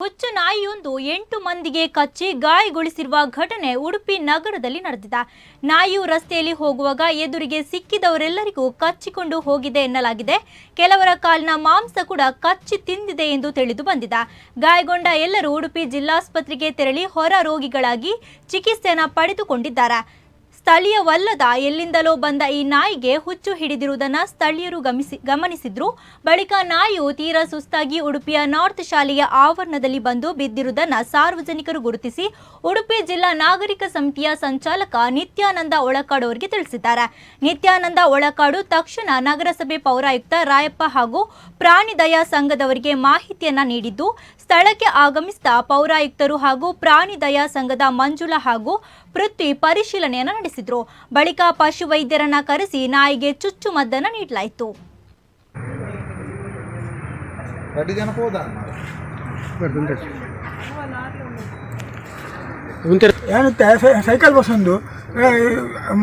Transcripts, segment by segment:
ಹುಚ್ಚು ನಾಯಿಯೊಂದು ಎಂಟು ಮಂದಿಗೆ ಕಚ್ಚಿ ಗಾಯಗೊಳಿಸಿರುವ ಘಟನೆ ಉಡುಪಿ ನಗರದಲ್ಲಿ ನಡೆದಿದೆ. ನಾಯಿಯು ರಸ್ತೆಯಲ್ಲಿ ಹೋಗುವಾಗ ಎದುರಿಗೆ ಸಿಕ್ಕಿದವರೆಲ್ಲರಿಗೂ ಕಚ್ಚಿಕೊಂಡು ಹೋಗಿದೆ ಎನ್ನಲಾಗಿದೆ. ಕೆಲವರ ಕಾಲಿನ ಮಾಂಸ ಕೂಡ ಕಚ್ಚಿ ತಿಂದಿದೆ ಎಂದು ತಿಳಿದು ಬಂದಿದೆ. ಗಾಯಗೊಂಡ ಎಲ್ಲರೂ ಉಡುಪಿ ಜಿಲ್ಲಾಸ್ಪತ್ರೆಗೆ ತೆರಳಿ ಹೊರ ರೋಗಿಗಳಾಗಿ ಚಿಕಿತ್ಸೆಯನ್ನು ಪಡೆದುಕೊಂಡಿದ್ದಾರೆ. ಸ್ಥಳೀಯವಲ್ಲದ ಎಲ್ಲಿಂದಲೋ ಬಂದ ಈ ನಾಯಿಗೆ ಹುಚ್ಚು ಹಿಡಿದಿರುವುದನ್ನು ಸ್ಥಳೀಯರು ಗಮನಿಸಿ ಗಮನಿಸಿದ್ರು. ಬಳಿಕ ನಾಯಿಯು ತೀರಾ ಸುಸ್ತಾಗಿ ಉಡುಪಿಯ ನಾರ್ತ್ ಶಾಲೆಯ ಆವರಣದಲ್ಲಿ ಬಂದು ಬಿದ್ದಿರುವುದನ್ನು ಸಾರ್ವಜನಿಕರು ಗುರುತಿಸಿ, ಉಡುಪಿ ಜಿಲ್ಲಾ ನಾಗರಿಕ ಸಮಿತಿಯ ಸಂಚಾಲಕ ನಿತ್ಯಾನಂದ ಒಳಕಾಡು ಅವರಿಗೆ ತಿಳಿಸಿದ್ದಾರೆ. ನಿತ್ಯಾನಂದ ಒಳಕಾಡು ತಕ್ಷಣ ನಗರಸಭೆ ಪೌರಾಯುಕ್ತ ರಾಯಪ್ಪ ಹಾಗೂ ಪ್ರಾಣಿ ದಯಾ ಸಂಘದವರಿಗೆ ಮಾಹಿತಿಯನ್ನ ನೀಡಿದ್ದು, ಸ್ಥಳಕ್ಕೆ ಆಗಮಿಸಿದ ಪೌರಾಯುಕ್ತರು ಹಾಗೂ ಪ್ರಾಣಿ ದಯಾ ಸಂಘದ ಮಂಜುಳಾ ಹಾಗೂ ಪ್ರತಿ ಪರಿಶೀಲನೆಯನ್ನು ನಡೆಸಿದ್ರು. ಬಳಿಕ ಪಶುವೈದ್ಯರನ್ನ ಕರೆಸಿ ನಾಯಿಗೆ ಚುಚ್ಚು ಚುಚ್ಚುಮದ್ದನ್ನು ನೀಡಲಾಯಿತು. ಏನುತ್ತೆ ಸೈಕಲ್ ಬಸ್ ಒಂದು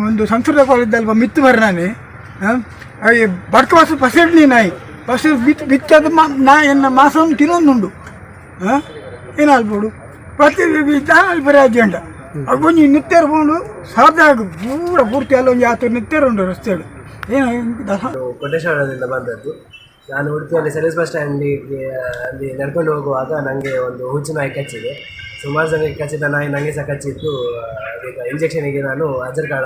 ಒಂದು ಸಂಸ್ಕೃತ ಕಾಲೇಜಲ್ಲಿ ಮಿತ್ತು ಬರ ನಾನೇ ಬಡ್ಕ ಬಸ್ ಪಸಿಡ್ಲಿ ನಾಯಿ ಬಸ್ ಬಿತ್ ಬಿತ್ತದ ನಾಯಿಯನ್ನು ಮಾಸವನ್ನು ತಿನ್ನೊಂದುಂಡು ಹಾಂ ಏನಾಗ್ಬೋದು ಪ್ರತಿ ಬರೀ ಅಜೆಂಡ. ಅಗೊಂಜಿ ನಿತ್ಯರು ಬಂದು ಆಗ ಪೂರ ಪೂರ್ತಿ ಅಲ್ಲೊಂದು ಯಾತ್ರೆ ನಿತ್ಯರು ಉಂಟು ರಸ್ತೆಗಳು ಏನು ಕೊಟ್ಟೇಶ್ವರದಿಂದ ಬಂದದ್ದು. ನಾನು ಉಡುಪಿಯಲ್ಲಿ ಸರ್ವಿಸ್ ಬಸ್ ಸ್ಟ್ಯಾಂಡಿಗೆ ಅಲ್ಲಿ ನಡ್ಕೊಂಡು ಹೋಗುವಾಗ ನನಗೆ ಒಂದು ಹುಚ್ಚು ನಾಯಿ ಕಚ್ಚಿದೆ. ಸುಮಾರು ಜನಕ್ಕೆ ಕಚ್ಚಿದ ನಾಯಿ ನನಗೆ ಸಹ ಕಚ್ಚಿತ್ತು ಈಗ ಇಂಜೆಕ್ಷನಿಗೆ ನಾನು ಅಜರ್ಕಾಡ